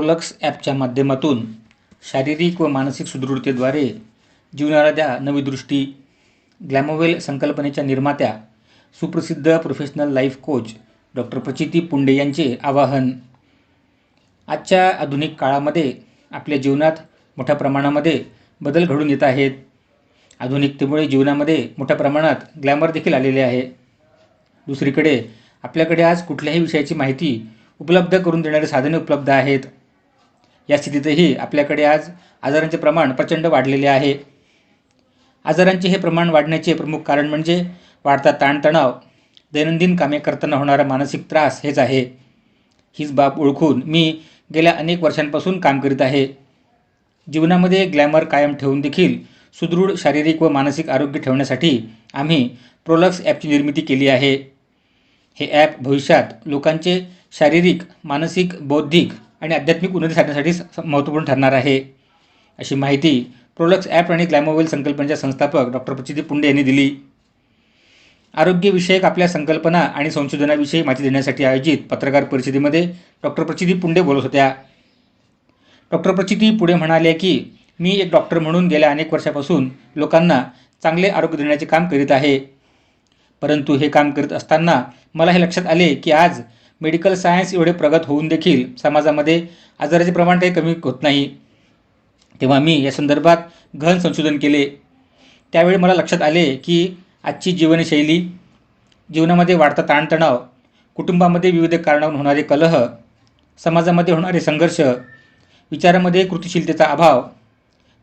प्रोलक्स ॲपच्या माध्यमातून शारीरिक व मानसिक सुदृढतेद्वारे जीवनाला द्या नवी दृष्टी ग्लॅमोवेल संकल्पनेच्या निर्मात्या सुप्रसिद्ध प्रोफेशनल लाईफ कोच डॉक्टर प्रचिती पुंडे यांचे आवाहन. आजच्या आधुनिक काळामध्ये आपल्या जीवनात मोठ्या प्रमाणामध्ये बदल घडून येत आहेत. आधुनिकतेमुळे जीवनामध्ये मोठ्या प्रमाणात ग्लॅमर देखील आलेले आहे. दुसरीकडे आपल्याकडे आज कुठल्याही विषयाची माहिती उपलब्ध करून देणारे साधने उपलब्ध आहेत. या स्थितीतही आपल्याकडे आज आजारांचे प्रमाण प्रचंड वाढलेले आहे. आजारांचे हे प्रमाण वाढण्याचे प्रमुख कारण म्हणजे वाढता ताणतणाव दैनंदिन कामे करताना होणारा मानसिक त्रास हेच आहे. हीच बाब ओळखून मी गेल्या अनेक वर्षांपासून काम करीत आहे. जीवनामध्ये ग्लॅमर कायम ठेवून देखील सुदृढ शारीरिक व मानसिक आरोग्य ठेवण्यासाठी आम्ही प्रोलक्स ॲपची निर्मिती केली आहे. हे ॲप भविष्यात लोकांचे शारीरिक मानसिक बौद्धिक आणि आध्यात्मिक उन्नती साधण्यासाठी महत्त्वपूर्ण ठरणार आहे. अशी माहिती प्रोलक्स ॲप आणि ग्लॅमोवेल संकल्पनेच्या संस्थापक डॉक्टर प्रचिती पुंडे यांनी दिली. आरोग्यविषयक आपल्या संकल्पना आणि संशोधनाविषयी माहिती देण्यासाठी आयोजित पत्रकार परिषदेमध्ये डॉक्टर प्रचिती पुंडे बोलत होत्या. डॉक्टर प्रचिती पुढे म्हणाले की मी एक डॉक्टर म्हणून गेल्या अनेक वर्षापासून लोकांना चांगले आरोग्य देण्याचे काम करीत आहे. परंतु हे काम करत असताना मला हे लक्षात आले की आज मेडिकल सायन्स एवढे प्रगत होऊन देखील समाजामध्ये आजाराचे प्रमाण काही कमी होत नाही. तेव्हा मी या संदर्भात गहन संशोधन केले. त्यावेळी मला लक्षात आले की आजची जीवनशैली जीवनामध्ये वाढता ताणतणाव कुटुंबामध्ये विविध कारणावरून होणारे कलह समाजामध्ये होणारे संघर्ष विचारामध्ये कृतिशीलतेचा अभाव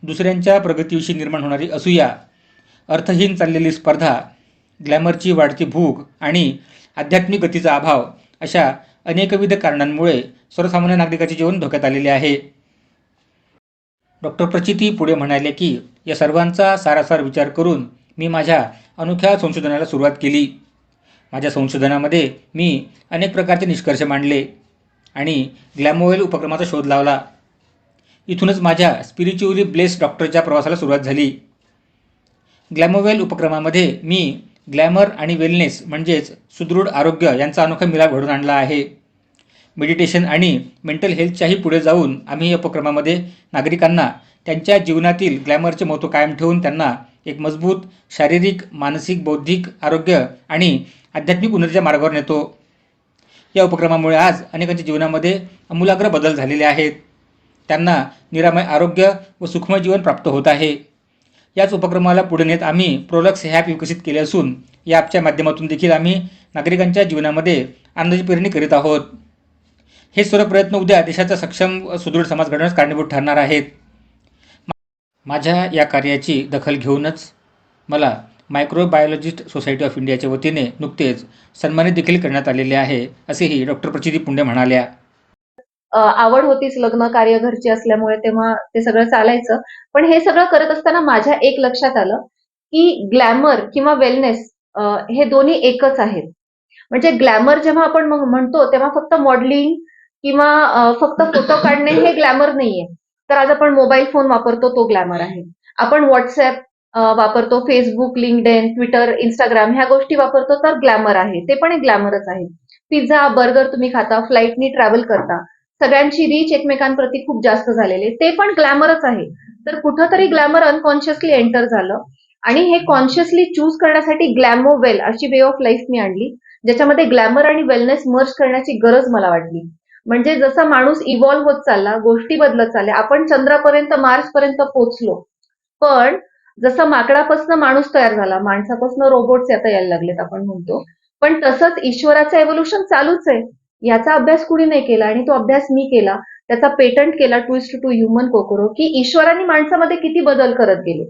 दुसऱ्यांच्या प्रगतीविषयी निर्माण होणारी असूया अर्थहीन चाललेली स्पर्धा ग्लॅमरची वाढती भूक आणि आध्यात्मिक गतीचा अभाव अशा अनेकविध कारणांमुळे सर्वसामान्य नागरिकाचे जीवन धोक्यात आलेले आहे. डॉक्टर प्रचिती पुढे म्हणाले की या सर्वांचा सारासार विचार करून मी माझ्या अनोख्या संशोधनाला सुरुवात केली. माझ्या संशोधनामध्ये मी अनेक प्रकारचे निष्कर्ष मांडले आणि ग्लॅमोवेल उपक्रमाचा शोध लावला. इथूनच माझ्या स्पिरिच्युअली ब्लेस डॉक्टरच्या प्रवासाला सुरुवात झाली. ग्लॅमोवेल उपक्रमामध्ये मी ग्लॅमर आणि वेलनेस म्हणजेच सुदृढ आरोग्य यांचा अनोखा मिलाप घडून आणला आहे. मेडिटेशन आणि मेंटल हेल्थच्याही पुढे जाऊन आम्ही या उपक्रमामध्ये नागरिकांना त्यांच्या जीवनातील ग्लॅमरचे महत्त्व कायम ठेवून त्यांना एक मजबूत शारीरिक मानसिक बौद्धिक आरोग्य आणि आध्यात्मिक उन्नतीच्या मार्गावर नेतो. या उपक्रमामुळे आज अनेकांच्या जीवनामध्ये आमूलाग्र बदल झालेले आहेत. त्यांना निरामय आरोग्य व सुखमय जीवन प्राप्त होत आहे. याच उपक्रमाला पुढे नेत आम्ही प्रोलक्स हे ॲप विकसित केले असून या ॲपच्या माध्यमातून देखील आम्ही नागरिकांच्या जीवनामध्ये आनंदाची पेरणी करीत आहोत. हे सर्व प्रयत्न उद्या देशाचा सक्षम व सुदृढ समाज घडवण्यास कारणीभूत ठरणार आहेत. माझ्या या कार्याची दखल घेऊनच मला मायक्रोबायोलॉजिस्ट सोसायटी ऑफ इंडियाच्या वतीने नुकतेच सन्मानित देखील करण्यात आलेले आहे असेही डॉक्टर प्रचिती पुंडे म्हणाल्या. आवड होतीच लग्न कार्य घरची असल्यामुळे तेव्हा ते सगळं चालायचं. पण हे सगळं करत असताना माझ्या एक लक्षात आलं की ग्लॅमर किंवा वेलनेस हे दोन्ही एकच आहेत. म्हणजे ग्लॅमर जेव्हा आपण म्हणतो तेव्हा फक्त मॉडेलिंग किंवा फक्त फोटो काढणे हे ग्लॅमर नाहीये. तर आज आपण मोबाईल फोन वापरतो तो ग्लॅमर आहे. आपण व्हॉट्सअप वापरतो फेसबुक लिंकडेन ट्विटर इंस्टाग्राम ह्या गोष्टी वापरतो तर ग्लॅमर आहे. ते पण एक ग्लॅमरच आहे. पिझ्झा बर्गर तुम्ही खाता फ्लाईटनी ट्रॅव्हल करता. सगळ्यांची रीच एकमेकांप्रती खूप जास्त झालेली. ते पण ग्लॅमरच आहे. तर कुठंतरी ग्लॅमर अनकॉन्शियसली एंटर झालं. आणि हे कॉन्शियसली चूज करण्यासाठी ग्लॅमो वेल अशी वे ऑफ लाईफ मी आणली ज्याच्यामध्ये ग्लॅमर आणि वेलनेस मर्ज करण्याची गरज मला वाटली. म्हणजे जसा माणूस इव्हॉल्व्ह होत चालला गोष्टी बदलत चालल्या आपण चंद्रापर्यंत मार्स पर्यंत पोहोचलो. पण जसं माकडापासून माणूस तयार झाला माणसापासून रोबोट्स आता यायला लागलेत आपण म्हणतो. पण तसंच ईश्वराचं एव्होल्युशन चालूच आहे. याचा अभ्यास कुणी नाही केला आणि तो अभ्यास मी केला त्याचा पेटंट केला ट्विस्ट टू ह्युमन कोकोरो की ईश्वराने माणसामध्ये किती बदल करत गेले.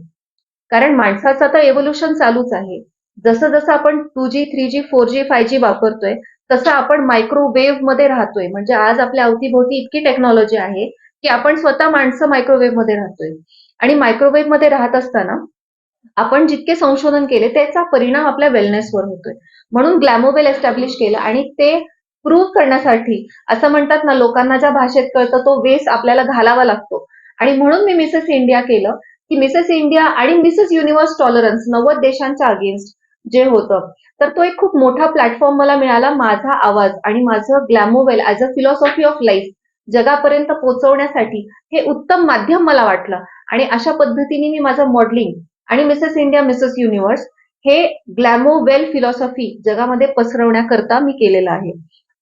कारण माणसाचं आता एव्होल्युशन चालूच आहे. जसं जसं आपण two G three G four G five G वापरतोय तसं आपण मायक्रोवेव्हमध्ये राहतोय. म्हणजे आज आपल्या अवतीभोवती इतकी टेक्नॉलॉजी आहे की आपण स्वतः माणसं मायक्रोवेव्हमध्ये राहतोय. आणि मायक्रोवेव्हमध्ये राहत असताना आपण जितके संशोधन केले त्याचा परिणाम आपल्या वेलनेसवर होतोय. म्हणून ग्लॅमोवेल एस्टॅब्लिश केलं आणि ते प्रूव्ह करण्यासाठी असं म्हणतात ना लोकांना ज्या भाषेत कळतं तो वेस आपल्याला घालावा लागतो. आणि म्हणून मी मिसेस इंडिया केलं की मिसेस इंडिया आणि मिसेस युनिव्हर्स टॉलरन्स नव्वद देशांच्या अगेन्स्ट जे होतं. तर तो एक खूप मोठा प्लॅटफॉर्म मला मिळाला माझा आवाज आणि माझं Glamowell as a philosophy of life जगापर्यंत पोहोचवण्यासाठी हे उत्तम माध्यम मला वाटलं. आणि अशा पद्धतीने मी माझं मॉडेलिंग आणि मिसेस इंडिया मिसेस युनिव्हर्स हे ग्लॅमोवेल फिलॉसॉफी जगामध्ये पसरवण्याकरता मी केलेलं आहे.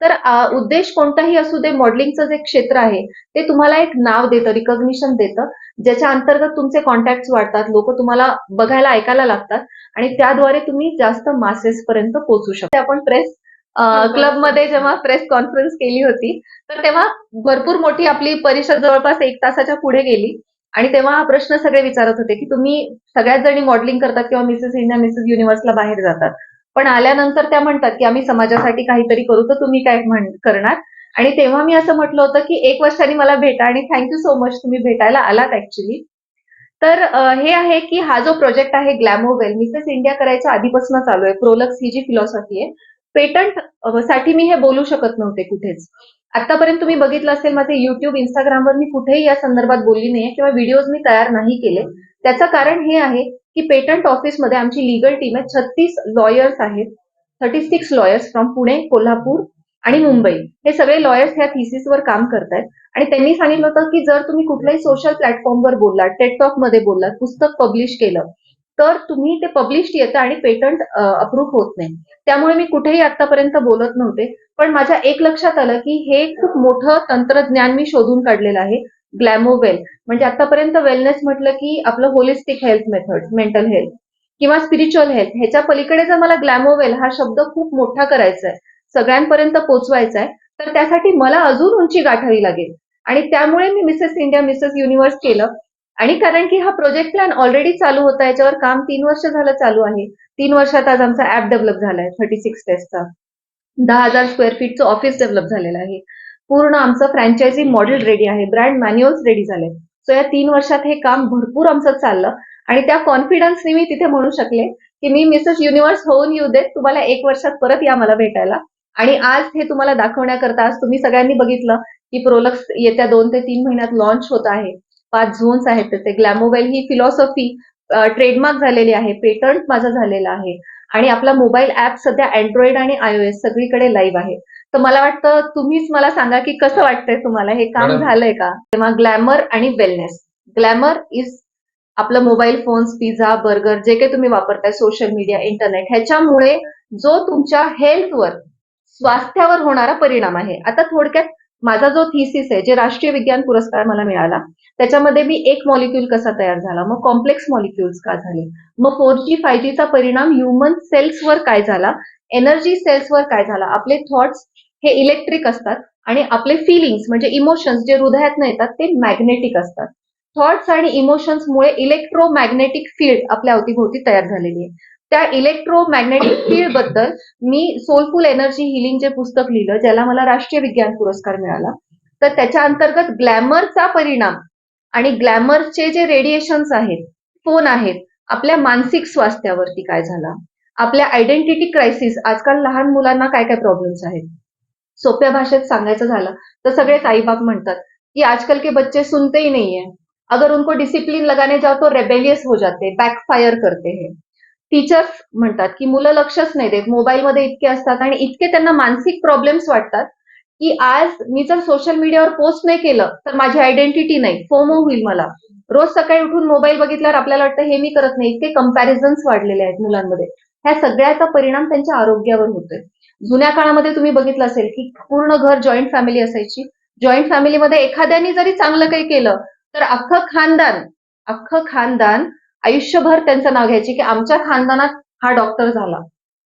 तर उद्देश कोणताही असू दे मॉडेलिंगचं जे क्षेत्र आहे ते तुम्हाला एक नाव देतं रिकॉग्निशन देतं ज्याच्या अंतर्गत तुमचे कॉन्टॅक्ट वाढतात लोक तुम्हाला बघायला ऐकायला लागतात आणि त्याद्वारे तुम्ही जास्त मासेस पर्यंत पोहोचू शकता. आपण प्रेस क्लबमध्ये जेव्हा प्रेस कॉन्फरन्स केली होती तर तेव्हा भरपूर मोठी आपली परिषद जवळपास एक तासाच्या पुढे गेली आणि तेव्हा हा प्रश्न सगळे विचारत होते की तुम्ही सगळ्याच जणी मॉडेलिंग करतात किंवा मिसेस इंडिया मिसेस युनिव्हर्सला बाहेर जातात. पण आल्यानंतर त्या म्हणतात की आम्ही समाजासाठी काहीतरी करू तर तुम्ही काय करणार? आणि तेव्हा मी असं म्हटलं होतं की एक वर्षाने मला भेटा आणि थँक्यू सो मच तुम्ही भेटायला आलात ऍक्च्युली तर हे आहे की हा जो प्रोजेक्ट आहे ग्लॅमोवेल मिसेस इंडिया करायच्या आधीपासून चालू आहे. प्रोलक्स ही जी फिलॉसॉफी आहे पेटंटसाठी मी हे बोलू शकत नव्हते कुठेच. आतापर्यंत तुम्ही बघितलं असेल माझे युट्यूब इंस्टाग्रामवर मी कुठेही या संदर्भात बोलली नाहीये किंवा व्हिडिओज मी तयार नाही केले. त्याचं कारण हे आहे की पेटंट ऑफिसमध्ये आमची लिगल टीम आहे. छत्तीस लॉयर्स आहेत. Thirty six lawyers from Pune Kolhapur आणि मुंबई. हे सगळे लॉयर्स ह्या थिसिसवर काम करतायत. आणि त्यांनी सांगितलं होतं की जर तुम्ही कुठल्याही सोशल प्लॅटफॉर्मवर बोललात टेकटॉकमध्ये बोललात पुस्तक पब्लिश केलं तर तुम्ही ते पब्लिश येतं आणि पेटंट अप्रूव्ह होत नाही. त्यामुळे मी कुठेही आतापर्यंत बोलत नव्हते. पण माझ्या एक लक्षात आलं की हे खूप मोठं तंत्रज्ञान मी शोधून काढलेलं आहे. ग्लॅमोवेल म्हणजे आतापर्यंत वेलनेस म्हटलं की आपलं holistic health method mental health किंवा स्पिरिच्युअल हेल्थ ह्याच्या पलीकडे जर मला ग्लॅमोवेल हा शब्द खूप मोठा करायचा आहे सगळ्यांपर्यंत पोहोचवायचा आहे तर त्यासाठी मला अजून उंची गाठावी लागेल. आणि त्यामुळे मी मिसेस इंडिया मिसेस युनिव्हर्स केलं. आणि कारण की हा प्रोजेक्ट प्लॅन ऑलरेडी चालू होता याच्यावर काम तीन वर्ष झालं चालू आहे. तीन वर्षात आज आमचा ऍप डेव्हलप झालाय थर्टी सिक्स टेस्टचा दहा हजार स्क्वेअर फीटचं ऑफिस डेव्हलप झालेलं आहे. पूर्ण आमचं फ्रँचायझी मॉडेल रेडी आहे. ब्रँड मॅन्युअल्स रेडी झाले सो या तीन वर्षात हे काम भरपूर आमचं चाललं. आणि त्या कॉन्फिडन्सने मी तिथे म्हणू शकले की मी मिसेस युनिव्हर्स होऊन येऊ देत. तुम्हाला एक वर्षात परत या मला भेटायला. आणि आज हे तुम्हाला दाखवण्याकरता आज तुम्ही सगळ्यांनी बघितलं की प्रोलक्स येत्या दोन ते तीन महिन्यात लॉन्च होत आहे. पाच झोन्स आहेत त्याचे. ग्लॅमोवेल ही फिलॉसॉफी ट्रेडमार्क झालेली आहे. पेटंट माझा झालेला आहे. आणि आपला मोबाईल ऍप सध्या अँड्रॉइड आणि आयओएस सगळीकडे लाईव्ह आहे. तर मला वाटतं तुम्हीच मला सांगा की कसं वाटतंय तुम्हाला? हे काम. झालंय का? तेव्हा ग्लॅमर आणि वेलनेस. ग्लॅमर इज आपलं मोबाईल फोन्स पिझ्झा बर्गर जे काही तुम्ही वापरताय सोशल मीडिया इंटरनेट ह्याच्यामुळे जो तुमच्या हेल्थवर स्वास्थ्यावर होणारा परिणाम आहे. आता थोडक्यात माझा जो थिसिस आहे जे राष्ट्रीय विज्ञान पुरस्कार मला मिळाला त्याच्यामध्ये मी एक मॉलिक्यूल कसा तयार झाला? मग कॉम्प्लेक्स मॉलिक्युल्स का झाले? मग फोर जी फाय जीचा परिणाम ह्युमन सेल्सवर काय झाला? एनर्जी सेल्सवर काय झाला? आपले थॉट्स हे इलेक्ट्रिक असतात आणि आपले फिलिंग्स म्हणजे इमोशन्स जे हृदयातनं येतात ते मॅग्नेटिक असतात. थॉट्स आणि इमोशन्समुळे इलेक्ट्रोमॅग्नेटिक फील्ड आपल्या अवतीभोवती तयार झालेली आहे. त्या इलेक्ट्रोमॅग्नेटिक फील्डबद्दल मी सोलफुल एनर्जी हिलिंग जे पुस्तक लिहिलं ज्याला मला राष्ट्रीय विज्ञान पुरस्कार मिळाला तर त्याच्या अंतर्गत ग्लॅमरचा परिणाम आणि ग्लॅमरचे जे रेडिएशन्स आहेत फोन आहेत आपल्या मानसिक स्वास्थ्यावरती काय झाला? आपल्या आयडेंटिटी क्रायसिस आजकाल लहान मुलांना काय काय प्रॉब्लेम्स आहेत? सोप्या भाषेत सांगायचं झालं तर सगळेच आईबाप म्हणतात कि आजकल के बच्चे सुनते ही नहीं है अगर उनको डिसिप्लिन लगाने जाओ तो रेबेलियस हो जाते बॅकफायर करते हे. टीचर्स म्हणतात की मुलं लक्षच नाही देत मोबाईलमध्ये इतके असतात आणि इतके त्यांना मानसिक प्रॉब्लेम्स वाटतात की आज मी जर सोशल मीडियावर पोस्ट नाही केलं तर माझी आयडेंटिटी नाही फोमो होईल मला. रोज सकाळी उठून मोबाईल बघितल्यावर आपल्याला वाटतं हे मी करत नाही इतके कम्पॅरिझन्स वाढलेले आहेत मुलांमध्ये. ह्या सगळ्याचा परिणाम त्यांच्या आरोग्यावर होतोय. जुन्या काळामध्ये तुम्ही बघितलं असेल की पूर्ण घर जॉईंट फॅमिली असायची. जॉईंट फॅमिलीमध्ये एखाद्याने जरी चांगलं काही केलं तर अख्खं खानदान अख्खं खानदान आयुष्यभर त्यांचं नाव घ्यायचे की आमच्या खानदानात हा डॉक्टर झाला.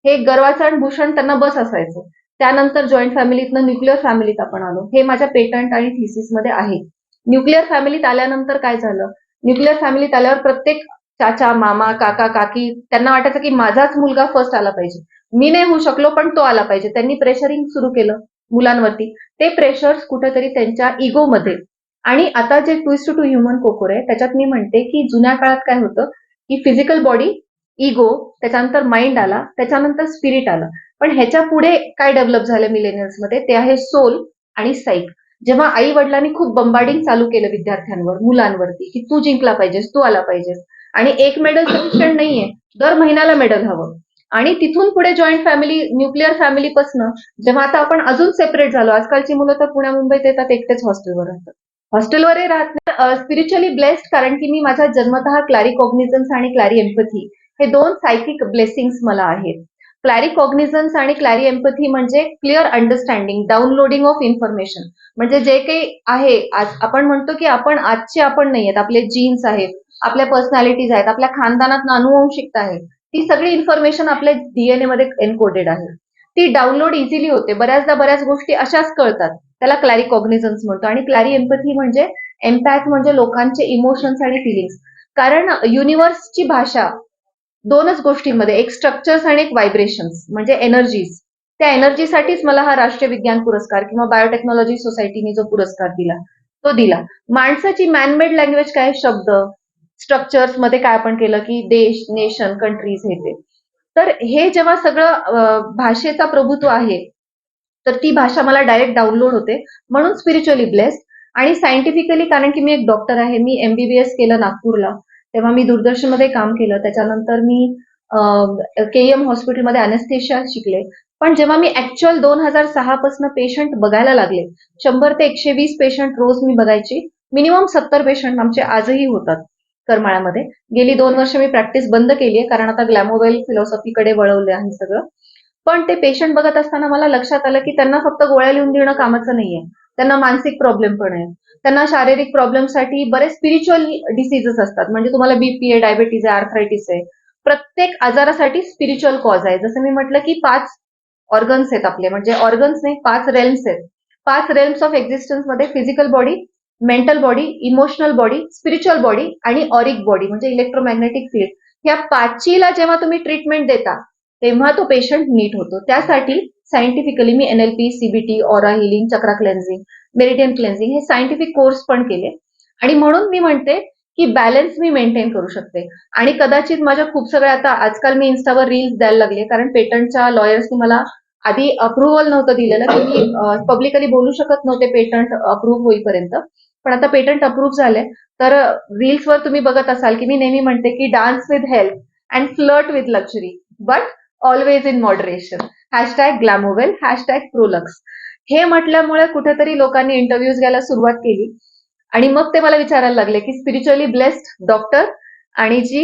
हे गर्वाचं आणि भूषण त्यांना बस असायचं. त्यानंतर जॉईंट फॅमिलीतनं न्यूक्लिअर फॅमिलीत आपण आलो. हे माझ्या पेटंट आणि थिसिसमध्ये आहे. न्यूक्लिअर फॅमिलीत आल्यानंतर काय झालं? न्यूक्लिअर फॅमिलीत आल्यावर प्रत्येक चाचा मामा काका काकी त्यांना वाटायचं की माझाच मुलगा फर्स्ट आला पाहिजे. मी नाही होऊ शकलो पण तो आला पाहिजे. त्यांनी प्रेशरिंग सुरू केलं मुलांवरती. ते प्रेशर्स कुठेतरी त्यांच्या इगोमध्ये आणि आता जे ट्विस्ट टू ह्युमन कोकोर आहे त्याच्यात मी म्हणते की जुन्या काळात काय होतं की फिजिकल बॉडी इगो त्याच्यानंतर माइंड आला त्याच्यानंतर स्पिरिट आलं. पण ह्याच्या पुढे काय डेव्हलप झालं मिलेनियल्समध्ये ते आहे सोल आणि साईक जेव्हा आई वडिलांनी खूप बंबार्डिंग चालू केलं विद्यार्थ्यांवर मुलांवरती की तू जिंकला पाहिजेस तू आला पाहिजेस. आणि एक मेडल सफिशियंट नाहीये. दर महिन्याला मेडल हवं. आणि तिथून पुढे जॉईंट फॅमिली न्यूक्लिअर फॅमिलीपासनं जेव्हा आता आपण अजून सेपरेट झालो आजकालची मुलं तर पुण्या मुंबईत येतात एकटेच हॉस्टेलवर राहतात. हॉस्टेलवरही राहत नाही स्पिरिच्युअली ब्लेस्ड कारण की मी माझ्या जन्मतः क्लॅरी कॉग्निझन्स आणि क्लॅरी एम्पथी हे दोन सायकिक ब्लेसिंग्स मला आहेत. क्लॅरी कॉग्निझन्स आणि क्लॅरी एम्पथी म्हणजे clear understanding downloading of information म्हणजे जे काही आहे आज आपण म्हणतो की आपण आजचे आपण नाही आहेत आपले जीन्स आहेत आपल्या पर्सनॅलिटीज आहेत आपल्या खानदानात अनुवंशिकता आहे. ती सगळी इन्फॉर्मेशन आपल्या डीएनए मध्ये एनकोडेड आहे. ती डाउनलोड इझिली होते. बऱ्याचदा बऱ्याच गोष्टी अशाच कळतात. त्याला क्लॅरी कॉग्निझन्स म्हणतो आणि क्लॅरी एम्पथी म्हणजे एम्पॅथ म्हणजे लोकांचे इमोशन्स आणि फिलिंग्स कारण युनिव्हर्सची भाषा दोनच गोष्टींमध्ये एक स्ट्रक्चर्स आणि एक व्हायब्रेशन्स म्हणजे एनर्जीज त्या एनर्जीसाठीच मला हा राष्ट्रीय विज्ञान पुरस्कार किंवा बायोटेक्नॉलॉजी सोसायटीने जो पुरस्कार दिला तो दिला. माणसाची मॅनमेड लँग्वेज काय शब्द स्ट्रक्चर्समध्ये काय आपण केलं की देश नेशन कंट्रीज हे ते. तर हे जेव्हा सगळं भाषेचा प्रभुत्व आहे तर ती भाषा मला डायरेक्ट डाउनलोड होते. म्हणून स्पिरिच्युअली ब्लेस्ड आणि सायंटिफिकली कारण की मी एक डॉक्टर आहे मी एमबीबीएस केलं नागपूरला. तेव्हा मी दूरदर्शनमध्ये काम केलं. त्याच्यानंतर मी के एम हॉस्पिटलमध्ये अनेस्थेशिया शिकले. पण जेव्हा मी ऍक्च्युअल दोन हजार सहा पासून पेशंट बघायला लागले शंभर ते एकशे वीस पेशंट रोज मी बघायची. मिनिमम सत्तर पेशंट आमचे आजही होतात. करमाळ्यामध्ये. गेली दोन वर्ष मी प्रॅक्टिस बंद केली आहे कारण आता ग्लॅमोवेल फिलॉसॉफीकडे वळवले आहे सगळं. पण ते पेशंट बघत असताना मला लक्षात आलं की त्यांना फक्त गोळ्या लिहून देणं कामाचं नाहीये. त्यांना मानसिक प्रॉब्लेम पण आहे. त्यांना शारीरिक प्रॉब्लेमसाठी बरेच स्पिरिच्युअल डिसीजेस असतात. म्हणजे तुम्हाला बीपी आहे डायबेटीज आहे आर्थरायटिस आहे. प्रत्येक आजारासाठी स्पिरिच्युअल कॉज आहे. जसं मी म्हटलं की पाच ऑर्गन्स आहेत आपले. म्हणजे ऑर्गन्स नाही पाच रेल्म्स आहेत. पाच realms of एक्झिस्टन्समध्ये physical body mental body emotional body spiritual body आणि ऑरिक बॉडी म्हणजे इलेक्ट्रोमॅग्नेटिक फील्ड. या पाचीला जेव्हा तुम्ही ट्रीटमेंट देता तेव्हा तो पेशंट नीट होतो. त्यासाठी सायंटिफिकली मी NLP CBT aura healing chakra cleansing meridian cleansing हे सायंटिफिक कोर्स पण केले. आणि म्हणून मी म्हणते की बॅलन्स मी मेंटेन करू शकते. आणि कदाचित माझ्या खूप सगळ्या आता आजकाल मी इन्स्टावर रील्स द्यायला लागले कारण पेटंटच्या लॉयर्सनी मला आधी अप्रुव्हल नव्हतं दिलेलं. की मी पब्लिकली बोलू शकत नव्हते पेटंट अप्रूव्ह होईपर्यंत. पण आता पेटंट अप्रूव्ह झाले तर रील्सवर तुम्ही बघत असाल की मी नेहमी म्हणते की dance with health and flirt with luxury but always in moderation hashtag Glamowell hashtag Prolux हे म्हटल्यामुळे कुठेतरी लोकांनी इंटरव्ह्यूज घ्यायला सुरुवात केली. आणि मग ते मला विचारायला लागले की स्पिरिच्युअली ब्लेस्ड डॉक्टर आणि जी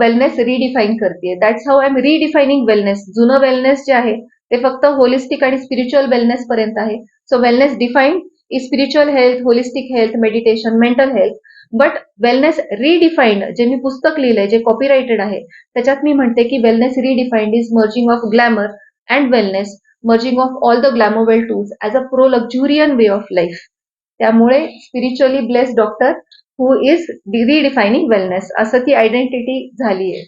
वेलनेस रिडिफाईन करते that's how I am redefining wellness जुनं वेलनेस जे आहे ते फक्त होलिस्टिक आणि स्पिरिच्युअल वेलनेस पर्यंत आहे. So wellness defined spiritual health holistic health meditation mental health but wellness redefined जे मी पुस्तक लिहिलंय जे कॉपीराइटेड आहे त्याच्यात मी म्हणते की wellness redefined is merging of glamour and wellness merging of all the Glamowell tools as a pro luxurian way of life त्यामुळे spiritually blessed doctor who is redefining wellness असं ती आयडेंटिटी झाली आहे